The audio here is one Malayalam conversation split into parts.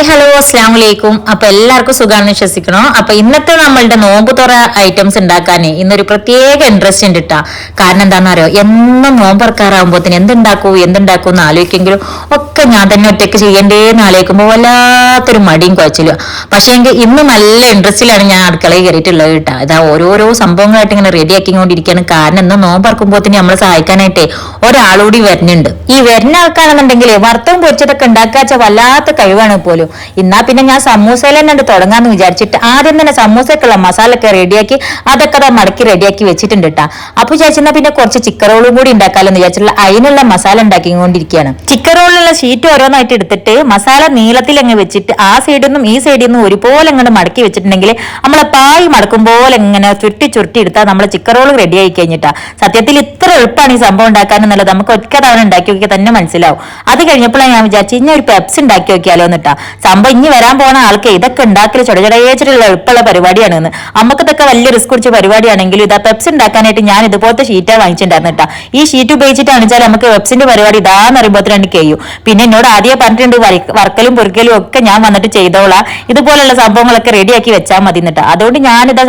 Hello. അസ്സാം വലൈക്കും അപ്പൊ എല്ലാവർക്കും സുഖാണെന്ന് വിശ്വസിക്കണോ? അപ്പൊ ഇന്നത്തെ നമ്മളുടെ നോമ്പ് തുറ ഐറ്റംസ് ഉണ്ടാക്കാനേ ഇന്നൊരു പ്രത്യേക ഇൻട്രസ്റ്റ് ഉണ്ട് ട്ടാ. കാരണം എന്താണെന്ന് അറിയോ എന്നും നോമ്പ് തുറക്കാറാകുമ്പോത്തിന് എന്തുണ്ടാക്കൂ എന്തുണ്ടാക്കൂ എന്ന് ആലോചിക്കെങ്കിലും ഒക്കെ ഞാൻ തന്നെ ഒറ്റയ്ക്ക് ചെയ്യേണ്ടേന്ന് ആലോചിക്കുമ്പോൾ വല്ലാത്തൊരു മടിയും കുഴച്ചിലും. പക്ഷേ എങ്കിൽ ഇന്ന് നല്ല ഇൻട്രസ്റ്റിലാണ് ഞാൻ അടുക്കളയിൽ കയറിയിട്ടുള്ളത് കേട്ടോ ഇതാ ഓരോരോ സംഭവങ്ങളായിട്ട് ഇങ്ങനെ റെഡി ആക്കിക്കൊണ്ടിരിക്കുകയാണ്. കാരണം എന്നും നോമ്പ് തന്നെ നമ്മളെ സഹായിക്കാനായിട്ടേ ഒരാളുകൂടി വരുന്നുണ്ട്. ഈ വരുന്ന ആൾക്കാണെന്നുണ്ടെങ്കിൽ വറുത്തവും പൊരിച്ചതൊക്കെ ഉണ്ടാക്കാച്ച വല്ലാത്ത കഴിവാണ് പോലും. എന്നാ പിന്നെ ഞാൻ സമൂസയിൽ തന്നെ ഉണ്ട് തുടങ്ങാന്ന് വിചാരിച്ചിട്ട് ആദ്യം തന്നെ സമൂസക്കുള്ള മസാല ഒക്കെ റെഡിയാക്കി അതൊക്കെ അതാ മടക്കി റെഡിയാക്കി വെച്ചിട്ടുണ്ട് കേട്ടാ അപ്പൊ വിചാരിച്ചാ പിന്നെ കുറച്ച് ചിക്കൻ റോളും കൂടി ഉണ്ടാക്കാലോ എന്ന് വിചാരിച്ചിട്ടുള്ള അതിനുള്ള മസാല ഉണ്ടാക്കിക്കൊണ്ടിരിക്കുകയാണ് ചിക്കൻ റോളിലുള്ള ഷീറ്റ് ഓരോന്നായിട്ട് എടുത്തിട്ട് മസാല നീളത്തിൽ അങ്ങ് വെച്ചിട്ട് ആ സൈഡിൽ നിന്നും ഈ സൈഡിൽ നിന്നും ഒരുപോലെ അങ്ങോട്ട് മടക്കി വെച്ചിട്ടുണ്ടെങ്കിൽ നമ്മളെ പായ് മടക്കും പോലെ ഇങ്ങനെ ചുരുട്ടി ചുരുട്ടി എടുത്താൽ നമ്മളെ ചിക്കൻ റോൾ റെഡി ആയി കഴിഞ്ഞിട്ടാ. സത്യത്തിൽ ഇത്ര എളുപ്പമാണ് ഈ സംഭവം ഉണ്ടാക്കാൻ എന്നുള്ളത് നമുക്ക് ഒറ്റ തവണ ഉണ്ടാക്കി നോക്കിയാൽ തന്നെ മനസ്സിലാവും. അത് കഴിഞ്ഞപ്പോഴാണ് ഞാൻ വിചാരിച്ചു ഇനി ഒരു പെപ്സ് ഉണ്ടാക്കി നോക്കിയാലോ എന്നിട്ടാ സംഭവം ഇനി വരാൻ പോണ ആൾക്ക് ഇതൊക്കെ ഉണ്ടാക്കൽ ചുടചുടയേച്ചിട്ടുള്ള എളുപ്പമുള്ള പരിപാടിയാണെന്ന്. നമുക്ക് ഇതൊക്കെ വലിയ റിസ്ക് പിടിച്ച പരിപാടിയാണെങ്കിലും ഇതാ പെപ്സ് ഉണ്ടാക്കാനായിട്ട് ഞാൻ ഇതുപോലത്തെ ഷീറ്റാ വാങ്ങിച്ചിട്ടുണ്ടായിരുന്നു കേട്ടോ. ഈ ഷീറ്റ് ഉപയോഗിച്ചിട്ടാണ് വെച്ചാൽ നമുക്ക് വെബ്സിന്റെ പരിപാടി ഇതാന്ന് അറിയുമ്പോഴത്തേക്ക് കഴിയും. പിന്നെ എന്നോട് ആദ്യം പറഞ്ഞിട്ടുണ്ട് വർക്കലും പൊറുക്കലും ഒക്കെ ഞാൻ വന്നിട്ട് ചെയ്തോളാം. ഇതുപോലുള്ള സംഭവങ്ങളൊക്കെ റെഡിയാക്കി വെച്ചാൽ മതി എന്നിട്ട് അതുകൊണ്ട് ഞാനിതാ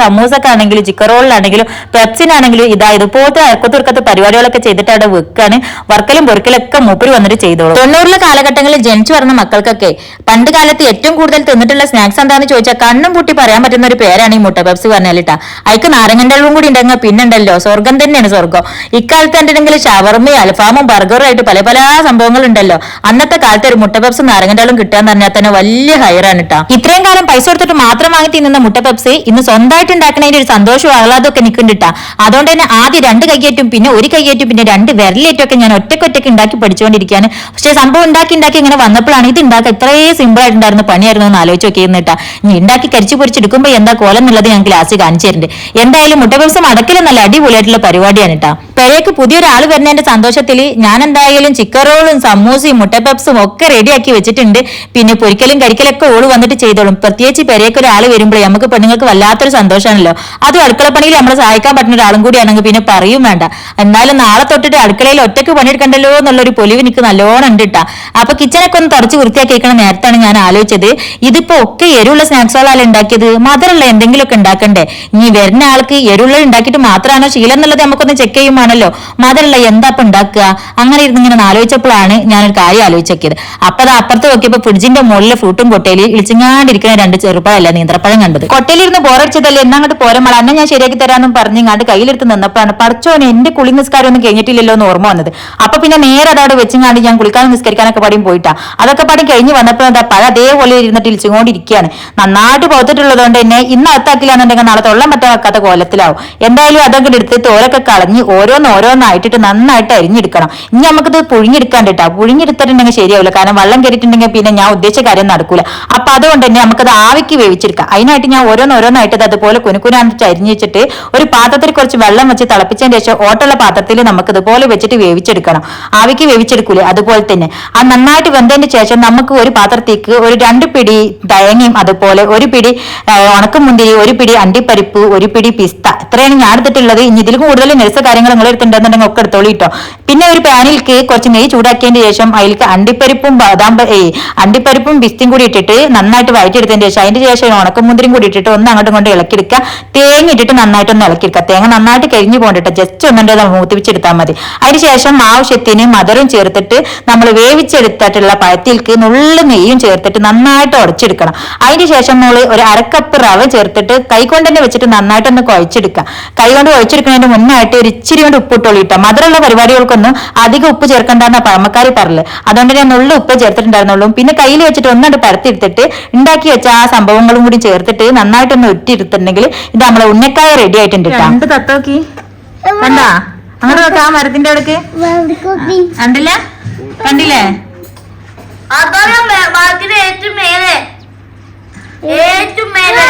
ചിക്കൻ റോളിലാണെങ്കിലും പെപ്സിനാണെങ്കിലും ഇതാ ഇതുപോലത്തെ അക്കത്തുറക്കത്തെ പരിപാടികളൊക്കെ ചെയ്തിട്ട് അവിടെ വെക്കാണ്. വർക്കലും പൊരിക്കലൊക്കെ മൂപ്പര് വന്നിട്ട് ചെയ്തോളൂ. തൊണ്ണൂറിലെ കാലഘട്ടങ്ങളിൽ ജനിച്ചു വരുന്ന മക്കൾക്കൊക്കെ പണ്ട് കാലത്ത് ഏറ്റവും കൂടുതൽ തിന്നിട്ടുള്ള സ്നാക്സ് എന്താന്ന് ചോദിച്ചാൽ കണ്ണും പൂട്ടി പറയാൻ പറ്റുന്ന ഒരു പേരാണ് ഈ മുട്ട പെപ്സ് പറഞ്ഞാലിട്ടാ അയക്ക് നാരങ്ങന്റെ കൂടി ഉണ്ടെങ്കിൽ പിന്നുണ്ടല്ലോ. സ്വർഗം തന്നെയാണ് സ്വർഗം ഇക്കാലത്ത് ഉണ്ടെങ്കിൽ ഷവർമയും അൽഫാമും ബർഗറും ആയിട്ട് പല പല സംഭവങ്ങൾ ഉണ്ടല്ലോ അന്നത്തെ കാലത്ത് ഒരു മുട്ട പെപ്സ് നാരങ്ങന്റെ കിട്ടുക കിട്ടാന്ന് പറഞ്ഞാൽ തന്നെ വലിയ ഹയറാണ് കേട്ടോ ഇത്രയും കാലം പൈസ കൊടുത്തിട്ട് മാത്രം വാങ്ങി തിന്നുന്ന മുട്ട പെപ്സ് ഇന്ന് സ്വന്തമായിട്ട് ഉണ്ടാക്കുന്നതിന്റെ ഒരു സന്തോഷവും ആഹ്ലാദമൊക്കെ നിൽക്കുന്നുണ്ടാ അതുകൊണ്ട് തന്നെ ആദ്യം രണ്ട് കൈയേറ്റും പിന്നെ ഒരു കൈയേറ്റും പിന്നെ രണ്ട് വിരലേറ്റും ഒക്കെ ഞാൻ ഒറ്റക്കൊറ്റക്ക് ഉണ്ടാക്കി പഠിച്ചുകൊണ്ടിരിക്കുകയാണ് പക്ഷേ സംഭവം ഉണ്ടാക്കി ഉണ്ടാക്കി ഇങ്ങനെ വന്നപ്പോഴാണ് ഇത് ഉണ്ടാക്കുക ഇത്രയും സിമ്പിൾ ആയിട്ടുണ്ടായിരുന്ന പണിയായിരുന്നു എന്ന് ആലോചിച്ച് നോക്കിയിരുന്നിട്ടാ ഇനി ഉണ്ടാക്കി കരിച്ചു പൊരിച്ചെടുക്കുമ്പോൾ എന്താ കോലം എന്നുള്ളത് ഞാൻ ക്ലാസ് കാണിച്ചു തരുന്നുണ്ട് എന്തായാലും മുട്ട അടക്കലും നല്ല അടിപൊളിയായിട്ടുള്ള പരിപാടിയാണ് കേട്ടാ പെരേക്ക് പുതിയൊരാൾ വരുന്നതിന്റെ സന്തോഷത്തിൽ ഞാൻ എന്തായാലും ചിക്കൻ റോളും സമൂസയും മുട്ടപ്പപ്സും ഒക്കെ റെഡിയാക്കി വെച്ചിട്ടുണ്ട്. പിന്നെ പൊരിക്കലും കരിക്കലൊക്കെ ഓൾ വന്നിട്ട് ചെയ്തോളും. പ്രത്യേകിച്ച് പെരേക്ക് ഒരാൾ വരുമ്പോഴേ നമുക്ക് പെണ്ണുങ്ങൾക്ക് വല്ലാത്തൊരു സന്തോഷമാണല്ലോ. അത് അടുക്കളപ്പണിയിൽ നമ്മളെ സഹായിക്കാൻ പറ്റുന്ന ഒരാളും കൂടിയാണെങ്കിൽ പിന്നെ പറയും വേണ്ട. എന്നാലും നാളെ തൊട്ടിട്ട് അടുക്കളയിൽ ഒറ്റയ്ക്ക് പണിയെടുക്കണ്ടല്ലോ എന്നുള്ളൊരു പൊലിവ് എനിക്ക് നല്ലോണം ഉണ്ട് കേട്ടാ അപ്പൊ കിച്ചനൊക്കെ ഒന്ന് തുടച്ച് വൃത്തിയാക്കി വെക്കണ നേരത്താണ് ഞാൻ ആലോചിച്ചത്. ഇതിപ്പോ ഒക്കെ എരിവുള്ള സ്നാക്സുകളാണ് ഉണ്ടാക്കിയത്. മധുരമുള്ള എന്തെങ്കിലുമൊക്കെ ഉണ്ടാക്കണ്ടേ? ഇനി വരുന്ന ആൾക്ക് എരിവുള്ള ഉണ്ടാക്കിയിട്ട് മാത്രമാണോ ശീലം എന്നുള്ളത് നമുക്കൊന്ന് ചെക്ക് ചെയ്യുവാണല്ലോ മധുരമുള്ള എന്താ ഇപ്പൊ ഉണ്ടാക്കുക? അങ്ങനെ ഇരുന്ന് ഇങ്ങനെ ആലോചിച്ചപ്പോഴാണ് ഒരു കാര്യം ആലോചിച്ചത് അപ്പൊ അത് അപ്പുറത്ത് നോക്കിയപ്പോ ഫ്രിഡ്ജിന്റെ മുകളിലെ ഫ്രൂട്ടും കൊട്ടയിൽ ഇളിച്ചിങ്ങാണ്ടിരിക്കുന്ന രണ്ട് ചെറുപ്പഴല്ല നീന്തപ്പഴം കണ്ടത്. കൊട്ടയിലിരുന്ന് ബോറടിച്ചതല്ലേ? എന്നാ അങ്ങോട്ട് പോരമ്മള അന്നെ ഞാൻ ശരിയാക്കി തരാമെന്നും പറഞ്ഞ് ഇങ്ങാണ്ട് കയ്യിലെടുത്ത് നിന്നപ്പോഴാണ് പഠിച്ചോനെ എന്റെ കുളി നിസ്കാരം ഒന്നും കഴിഞ്ഞിട്ടില്ലല്ലോ എന്ന് ഓർമ്മ വന്നത്. അപ്പൊ പിന്നെ നേരെ അതവിടെ വെച്ചിങ്ങാണ്ട് ഞാൻ കുളിക്കാനും നിസ്കരിക്കാനൊക്കെ പാടിയും പോയിട്ടാ. അതൊക്കെ പാടി കഴിഞ്ഞ് വന്നപ്പോൾ എന്താ പഴ അതേപോലെ ഇരുന്നിട്ട് ഇളിച്ചുകൊണ്ടിരിക്കുകയാണ്. നന്നായിട്ട് പോത്തിട്ടുള്ളതുകൊണ്ട് തന്നെ ഇന്ന് അത്താക്കില്ലാന്നുണ്ടെങ്കിൽ നാളെ തൊള്ളം പറ്റാൻ വെക്കാത്ത കോലത്തിലാവും. എന്തായാലും അതൊക്കെ എടുത്ത് തോലൊക്കെ കളഞ്ഞ് ഓരോന്ന് ഓരോന്നായിട്ടിട്ട് നന്നായിട്ട് അരിഞ്ഞെടുക്കണം. ഇനി നമുക്കിത് പുഴുങ്ങിയെടുക്കാണ്ട് കേട്ടോ ശരിയാവില്ല. കാരണം വെള്ളം കയറിയിട്ടുണ്ടെങ്കിൽ പിന്നെ ഞാൻ ഉദ്ദേശിച്ച കാര്യം നടക്കൂല. അപ്പൊ അതുകൊണ്ട് തന്നെ നമുക്കത് ആവിക്ക് വേവിച്ചെടുക്കാം. അതിനായിട്ട് ഞാൻ ഓരോന്ന് ഓരോന്നായിട്ട് ഇത് അതുപോലെ കുനുക്കുനാന്നിട്ട് അരിഞ്ഞു വെച്ചിട്ട് ഒരു പാത്രത്തിൽ കുറച്ച് വെള്ളം വെച്ച് തിളപ്പിച്ചതിന് ശേഷം ഓട്ടുള്ള പാത്രത്തിൽ നമുക്ക് ഇതുപോലെ വെച്ചിട്ട് വേവിച്ചെടുക്കണം. ആവിക്ക് വേവിച്ചെടുക്കൂലേ? അതുപോലെ തന്നെ. ആ നന്നായിട്ട് വെന്തതിന് ശേഷം നമുക്ക് ഒരു പാത്രത്തേക്ക് ഒരു രണ്ട് പിടി തേങ്ങയും അതുപോലെ ഒരു പിടി ഉണക്കമുന്തിരി ഒരു പിടി അണ്ടിപ്പരിപ്പ് ഒരു പിടി പിസ്ത. ഇത്രയാണ് ഞാൻ എടുത്തിട്ടുള്ളത്. ഇനി ഇതിൽ കൂടുതൽ നഴ്സ കാര്യങ്ങൾ നിങ്ങൾ എടുത്തിട്ടുണ്ടെന്നുണ്ടെങ്കിൽ ഒക്കെ എടുത്തോളിട്ടോ പിന്നെ ഒരു പാനിലേക്ക് കുറച്ച് നെയ്യ് ചൂടാക്കിയതിന് ശേഷം അതിലേക്ക് അണ്ടിപ്പരിപ്പും ബാദാം ഏ അണ്ടിപ്പരിപ്പും ബിസ്തിയും കൂടി ഇട്ടിട്ട് നന്നായിട്ട് വഴറ്റിയെടുത്തതിന് ശേഷം അതിന്റെ ശേഷം ഉണക്കമുന്തിരിയും കൂടി ഇട്ടിട്ട് ഒന്ന് അങ്ങോട്ടും കൊണ്ട് ഇളക്കിയെടുക്കുക. തേങ്ങ ഇട്ടിട്ട് നന്നായിട്ടൊന്ന് ഇളക്കിയെടുക്കുക. തേങ്ങ നന്നായിട്ട് കരിഞ്ഞു പോകണ്ടിട്ട് ജസ്റ്റ് ഒന്നുണ്ട് മൂത്തിപ്പിച്ചെടുത്താൽ മതി. അതിന് ശേഷം ആവശ്യത്തിന് മധുരം ചേർത്തിട്ട് നമ്മൾ വേവിച്ചെടുത്തിട്ടുള്ള പഴത്തിലേക്ക് നുള്ളു നെയ്യും ചേർത്തിട്ട് നന്നായിട്ട് ഉടച്ചെടുക്കണം. അതിന് ശേഷം നമ്മൾ ഒരു അരക്കപ്പ് റവ ചേർത്തിട്ട് കൈ കൊണ്ട് തന്നെ വെച്ചിട്ട് നന്നായിട്ടൊന്ന് കുഴച്ചെടുക്കുക. കൈ കൊണ്ട് കുഴച്ചെടുക്കുന്നതിന് മുന്നായിട്ട് ഒരു ഇച്ചിരി കൊണ്ട് ഉപ്പ് ഇട്ടോളൂ കേട്ടോ മധുരമുള്ള പരിപാടികൾക്കൊന്നും അധികം ഉപ്പ് ചേർക്കണ്ടെന്ന പഴമക്കാരി പറഞ്ഞത്. അതുകൊണ്ട് ഞാൻ നുള്ളു ഉപ്പ് ചേർത്തിട്ടുണ്ടായിരുന്നുള്ളൂ. പിന്നെ കയ്യിൽ വെച്ചിട്ട് ഒന്നുകൊണ്ട് പരത്തിയെടുത്തിട്ട് ഉണ്ടാക്കി വെച്ച ആ സംഭവങ്ങളും കൂടി ചേർത്തിട്ട് നന്നായിട്ടൊന്ന് ഒറ്റിയെടുത്തിട്ടുണ്ടെങ്കിൽ ഇത് നമ്മളെ ഉന്നക്കായ റെഡി ആയിട്ടുണ്ട് കേട്ടോ രണ്ട് തത്തോക്കി. കണ്ടാ? അങ്ങനെ നോക്കാം ആ മരത്തിന്റെ അവിടേക്ക്. കണ്ടില്ല? കണ്ടില്ലേ? ഏറ്റവും മേലെ. ഏറ്റവും മേലെ.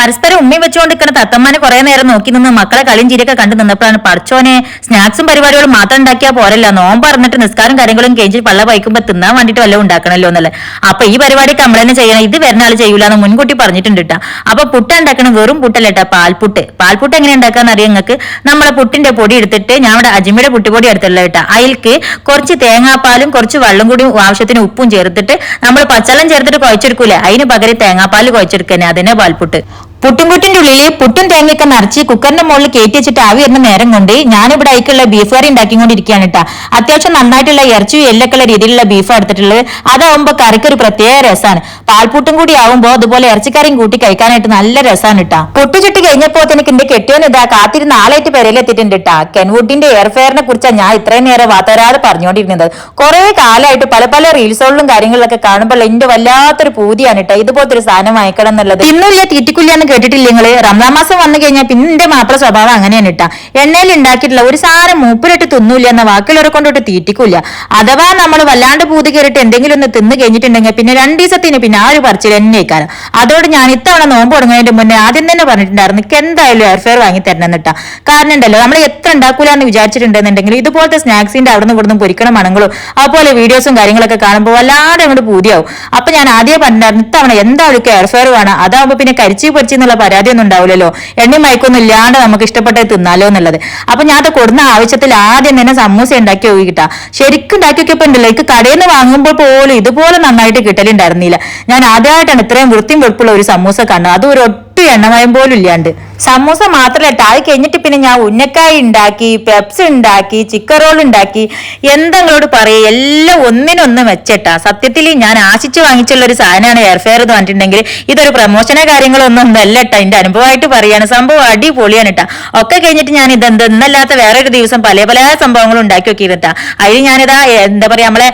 പരസ്പരം ഉമ്മയും വെച്ചുകൊണ്ട് നിൽക്കുന്ന തത്തമ്മനെ കുറെ നേരം നോക്കി നിന്ന് മക്കളെ കളിയും ചിരിയൊക്കെ കണ്ടു നിന്നപ്പോഴാണ് പഠിച്ചോനെ സ്നാക്സും പരിപാടികളും മാത്രം ഉണ്ടാക്കിയാൽ പോരല്ല. നോമ്പ് പറഞ്ഞിട്ട് നിസ്കാരം കാര്യങ്ങളും കഴിഞ്ഞ് പള്ള വൈക്കുമ്പോൾ തിന്നാൻ വേണ്ടിട്ട് വല്ലതും ഉണ്ടാക്കണല്ലോ എന്നല്ലേ. അപ്പൊ ഈ പരിപാടി കംപ്ലൈന്റ് ചെയ്യണം. ഇത് വരുന്ന ആൾ ചെയ്യൂല എന്ന് മുൻകൂട്ടി പറഞ്ഞിട്ടുണ്ട് അപ്പൊ പുട്ട ഉണ്ടാക്കണം വെറും പുട്ടല്ല കേട്ടാ പാൽപുട്ട്. പാൽപുട്ട് എങ്ങനെ ഉണ്ടാക്കാന്ന് അറിയാം നിങ്ങൾക്ക് നമ്മളെ പുട്ടിന്റെ പൊടി എടുത്തിട്ട് ഞാൻ ഇവിടെ അജിമിയുടെ പുട്ടുപൊടി എടുത്തുള്ള കേട്ടാ അതിൽക്ക് കുറച്ച് തേങ്ങാപ്പാലും കുറച്ച് വെള്ളം കൂടി ആവശ്യത്തിന് ഉപ്പും ചേർത്തിട്ട് നമ്മൾ പച്ചളം ചേർത്തിട്ട് കുഴച്ചെടുക്കൂലേ? അതിന് പകരം തേങ്ങാപ്പാൽ കുഴച്ചെടുക്കന്നെ. അതിനെ പാൽപുട്ട്. പുട്ടും ഉള്ളിലെ പുട്ടും തേങ്ങയൊക്കെ നിറച്ച് കുക്കറിന്റെ മുകളിൽ കയറ്റി വെച്ചിട്ട് ആവി വരുന്ന നേരം കൊണ്ട് ഞാനിവിടെ അയക്കുള്ള ബീഫ് കറി ഉണ്ടാക്കിക്കൊണ്ടിരിക്കുകയാണ് കേട്ടോ അത്യാവശ്യം നന്നായിട്ടുള്ള ഇറച്ചിയും എല്ലൊക്കെയുള്ള രീതിയിലുള്ള ബീഫ് എടുത്തിട്ടുള്ളത്. അതാവുമ്പോൾ കറിക്ക് ഒരു പ്രത്യേക രസമാണ് പാൽപുട്ടും കൂടി ആവുമ്പോൾ അതുപോലെ ഇറച്ചിക്കറിയും കൂട്ടി കഴിക്കാനായിട്ട് നല്ല രസമാണ് കേട്ടോ പൊട്ടു ചുട്ടി കഴിഞ്ഞപ്പോ എനിക്ക് എന്റെ കെട്ടിയോൻ ഇതാ കാത്തിരുന്ന ആളായിട്ട് പെരയിലെത്തിയിട്ടുണ്ട് കേട്ടാ കെൻവുഡിന്റെ എയർഫെയറിനെ കുറിച്ചാണ് ഞാൻ ഇത്രയും നേരം വാത്തരാതെ പറഞ്ഞുകൊണ്ടിരുന്നത്. കുറെ കാലമായിട്ട് പല പല റീൽസുകളിലും കാര്യങ്ങളിലൊക്കെ കാണുമ്പോൾ എന്റെ വല്ലാത്തൊരു പൂതിയാണ് കേട്ടോ ഇതുപോലത്തെ ഒരു സാധനം വാങ്ങിക്കണം എന്നുള്ളത്. തിന്നില്ല തീറ്റിക്കില്ല എന്ന് കേട്ടിട്ടില്ല നിങ്ങൾ? റംസാൻ മാസം വന്നു കഴിഞ്ഞാൽ പിന്നെ എന്റെ മാപ്പിള സ്വഭാവം അങ്ങനെയാണ് ഇട്ടാ എണ്ണയിൽ ഉണ്ടാക്കിയിട്ടുള്ള ഒരു സാധനം മൂപ്പിലിട്ട് തിന്നൂല്ല എന്ന വാക്കിലൊരു കൊണ്ടിട്ട് തീറ്റിക്കൂല അഥവാ നമ്മൾ വല്ലാണ്ട് പൂതി കയറിയിട്ട് എന്തെങ്കിലും ഒന്ന് തിന്നു കഴിഞ്ഞിട്ടുണ്ടെങ്കിൽ പിന്നെ രണ്ട് ദിവസത്തിന് പിന്നെ ആ ഒരു പറിച്ചിൽ തന്നെയാക്കാരം. അതോട് ഞാൻ ഇത്തവണ നോമ്പ് തുടങ്ങുന്നതിന്റെ മുന്നേ ആദ്യം തന്നെ പറഞ്ഞിട്ടുണ്ടായിരുന്നു എനിക്ക് എന്തായാലും എയർഫെയർ വാങ്ങി തരണം കാരണം ഉണ്ടല്ലോ നമ്മൾ എത്ര ഉണ്ടാക്കൂല എന്ന് വിചാരിച്ചിട്ടുണ്ടെന്നുണ്ടെങ്കിൽ ഇതുപോലത്തെ സ്നാക്സിന്റെ അവിടെ നിന്ന് ഇവിടുന്ന് പൊരിക്കണ മണങ്ങളും അതുപോലെ വീഡിയോസും കാര്യങ്ങളൊക്കെ കാണുമ്പോൾ വല്ലാതെ അങ്ങോട്ട് പൂതിയാവും. അപ്പൊ ഞാൻ ആദ്യം പറഞ്ഞിട്ടുണ്ടായിരുന്നു ഇത്തവണ എന്താ ഒരു എയർഫെയർ വേണം. അതാവുമ്പോ പിന്നെ കരിച്ചു പൊരിച്ചി എന്നുള്ള പരാതിയൊന്നും ഉണ്ടാവില്ലല്ലോ. എണ്ണയും മയക്കൊന്നും ഇല്ലാണ്ട് നമുക്ക് ഇഷ്ടപ്പെട്ടത് തിന്നാലോ എന്നുള്ളത്. അപ്പൊ ഞാൻ അത് കൊടുന്ന ആവശ്യത്തിൽ ആദ്യം തന്നെ സമൂസ ഉണ്ടാക്കി നോക്കിട്ടാ ശരിക്കും ഉണ്ടാക്കി നോക്കിയപ്പോ ഉണ്ടല്ലോ എനിക്ക് കടയിൽ നിന്ന് വാങ്ങുമ്പോൾ പോലും ഇതുപോലെ നന്നായിട്ട് കിട്ടലുണ്ടായിരുന്നില്ല. ഞാൻ ആദ്യമായിട്ടാണ് ഇത്രയും വൃത്തിയും വെളുപ്പുള്ള ഒരു സമൂസ കാണുന്നത്. അതൊരു ഒട്ടും എണ്ണമയം പോലും ഇല്ലാണ്ട് സമൂസ മാത്രമല്ല അത് കഴിഞ്ഞിട്ട് പിന്നെ ഞാൻ ഉന്നക്കായ ഉണ്ടാക്കി പെപ്സ് ഉണ്ടാക്കി ചിക്കൻ റോൾ ഉണ്ടാക്കി എന്തെങ്കിലോട് പറയും. എല്ലാം ഒന്നിനൊന്ന് മെച്ചട്ടാ സത്യത്തിൽ ഞാൻ ആശിച്ച് വാങ്ങിച്ചുള്ള ഒരു സാധനമാണ് എയർഫെയർ എന്ന് പറഞ്ഞിട്ടുണ്ടെങ്കിൽ ഇതൊരു പ്രമോഷന കാര്യങ്ങളൊന്നും ഒന്നല്ല കേട്ടോ എന്റെ അനുഭവമായിട്ട് പറയാണ്. സംഭവം അടിപൊളിയാണ് കേട്ടാ ഒക്കെ കഴിഞ്ഞിട്ട് ഞാൻ ഇതെന്ത് ഇന്നല്ലാത്ത വേറൊരു ദിവസം പല പല സംഭവങ്ങളും ഉണ്ടാക്കി നോക്കിയിരുട്ടാ അതിൽ ഞാനിതാ എന്താ പറയാ നമ്മളെ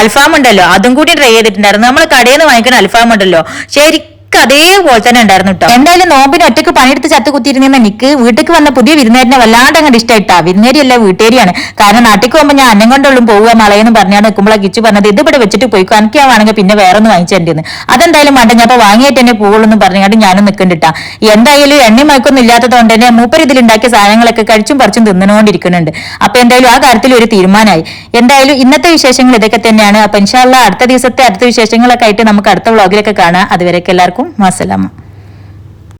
അൽഫാം ഉണ്ടല്ലോ അതും കൂടി ട്രൈ ചെയ്തിട്ടുണ്ടായിരുന്നു. നമ്മൾ കടയിൽ നിന്ന് വാങ്ങിക്കുന്ന അൽഫാം ഉണ്ടല്ലോ ശരിക്കും അതേപോലെ തന്നെ ഉണ്ടായിരുന്നു കേട്ടോ എന്തായാലും നോമ്പിന് ഒറ്റയ്ക്ക് പണിയെടുത്ത് ചത്ത് കുത്തിയിരുന്ന എനിക്ക് വീട്ടിലേക്ക് വന്ന പുതിയ വിരുന്നേരിനെ വല്ലാണ്ട് അങ്ങോട്ട് ഇഷ്ടമായിട്ടാ വിരുന്നേരിയല്ല വീട്ടേരിയാണ് കാരണം നാട്ടിൽ പോകുമ്പോൾ ഞാൻ അന്നം കൊണ്ടുള്ളും പോവുക മളയെന്ന് പറഞ്ഞാണ് നിൽക്കുമ്പോഴാണ് കിച്ചു പറഞ്ഞത് ഇത് ഇവിടെ വെച്ചിട്ട് പോയി എനിക്കാവാണെങ്കിൽ പിന്നെ വേറെ ഒന്ന് വാങ്ങിച്ചേണ്ടെന്ന് അതെന്തായാലും വേണ്ട ഞാൻ അപ്പൊ വാങ്ങിയിട്ട് തന്നെ പോകുള്ളൂ എന്ന് പറഞ്ഞാണ്ട് ഞാനും നിൽക്കണ്ടിട്ടാ എന്തായാലും എണ്ണി മയക്കൊന്നും ഇല്ലാത്തതുകൊണ്ട് തന്നെ മൂപ്പർ ഇതിലുണ്ടാക്കിയ സാധനങ്ങളൊക്കെ കഴിച്ചും പറിച്ചും തിന്നുകൊണ്ടിരിക്കുന്നുണ്ട് അപ്പൊ എന്തായാലും ആ കാര്യത്തിൽ ഒരു തീരുമാനമായി. എന്തായാലും ഇന്നത്തെ വിശേഷങ്ങൾ ഇതൊക്കെ തന്നെയാണ്. അപ്പൊ ഇൻഷാല്ല അടുത്ത ദിവസത്തെ അടുത്ത വിശേഷങ്ങളൊക്കെ ആയിട്ട് നമുക്ക് അടുത്ത വ്ളോഗിലൊക്കെ കാണാം. അതുവരെയൊക്കെ എല്ലാവർക്കും আলাইকুম আসসালামা